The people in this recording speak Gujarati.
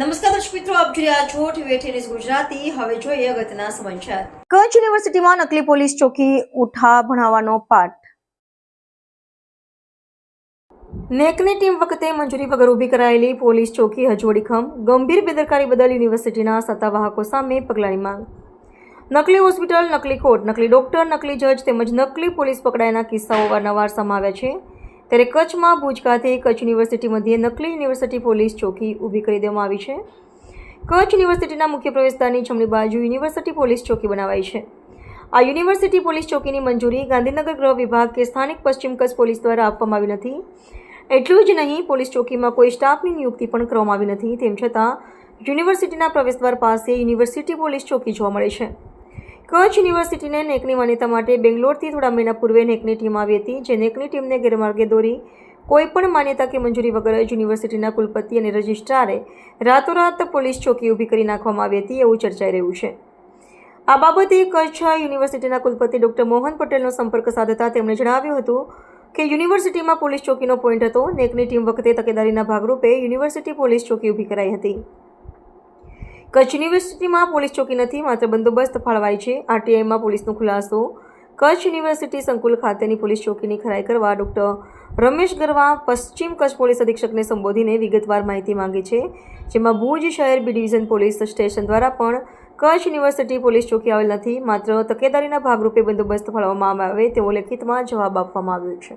નમસ્કાર દર્શક મિત્રો આપ જોઈ રહ્યા છો ટીવી ગુજરાતી. હવે જોઈએ અગત્યના સમાચાર. કચ્છ યુનિવર્સિટીમાં નકલી પોલીસ ચોકી ઉઠા ભણાવવાનો પાઠ. નેકની ટીમ વખતે મંજૂરી વગર ઊભી કરાયેલી પોલીસ ચોકી હજવડીખમ ગંભીર બેદરકારી બદલ યુનિવર્સિટીના સત્તાવાહકો સામે પગલાંની માંગ. નકલી હોસ્પિટલ નકલી કોર્ટ નકલી ડોક્ટર નકલી જજ તેમજ નકલી પોલીસ પકડાયાના કિસ્સાઓ અવારનવાર સમાવ્યા છે. ત્યારે કચ્છમાં ભુજ ખાતે કચ્છ યુનિવર્સિટી મધ્યે નકલી યુનિવર્સિટી પોલીસ ચોકી ઊભી કરી દેવામાં આવી છે. કચ્છ યુનિવર્સિટીના મુખ્ય પ્રવેશદ્વારની જમણી બાજુ યુનિવર્સિટી પોલીસ ચોકી બનાવાઈ છે. આ યુનિવર્સિટી પોલીસ ચોકીની મંજૂરી ગાંધીનગર ગૃહ વિભાગ કે સ્થાનિક પશ્ચિમ કચ્છ પોલીસ દ્વારા આપવામાં આવી નથી. એટલું જ નહીં, પોલીસ ચોકીમાં કોઈ સ્ટાફની નિયુક્તિ પણ કરવામાં આવી નથી. તેમ છતાં યુનિવર્સિટીના પ્રવેશદ્વાર પાસે યુનિવર્સિટી પોલીસ ચોકી જોવા મળે છે. કચ્છ યુનિવર્સિટીને નેકની માન્યતા માટે બેંગ્લોરથી થોડા મહિના પૂર્વે નેકની ટીમ આવી હતી, જે નેકની ટીમને ગેરમાર્ગે દોરી કોઈપણ માન્યતા કે મંજૂરી વગર જ યુનિવર્સિટીના કુલપતિ અને રજિસ્ટ્રારે રાતોરાત પોલીસ ચોકી ઊભી કરી નાખવામાં આવી હતી એવું ચર્ચાઈ રહ્યું છે. આ બાબતે કચ્છ યુનિવર્સિટીના કુલપતિ ડોક્ટર મોહન પટેલનો સંપર્ક સાધતા તેમણે જણાવ્યું હતું કે યુનિવર્સિટીમાં પોલીસ ચોકીનો પોઈન્ટ હતો. નેકની ટીમ વખતે તકેદારીના ભાગરૂપે યુનિવર્સિટી પોલીસ ચોકી ઊભી કરાઈ હતી. કચ્છ યુનિવર્સિટીમાં પોલીસ ચોકી નથી, માત્ર બંદોબસ્ત ફાળવાય છે. આરટીઆઈમાં પોલીસનો ખુલાસો. કચ્છ યુનિવર્સિટી સંકુલ ખાતેની પોલીસ ચોકીની ખરાઈ કરવા ડોક્ટર રમેશ ગરવા પશ્ચિમ કચ્છ પોલીસ અધિક્ષકને સંબોધીને વિગતવાર માહિતી માંગી છે, જેમાં ભુજ શહેર બી ડિવિઝન પોલીસ સ્ટેશન દ્વારા પણ કચ્છ યુનિવર્સિટી પોલીસ ચોકી આવેલ નથી. માત્ર તકેદારીના ભાગરૂપે બંદોબસ્ત ફાળવવામાં આવે તેવો લેખિતમાં જવાબ આપવામાં આવ્યો છે.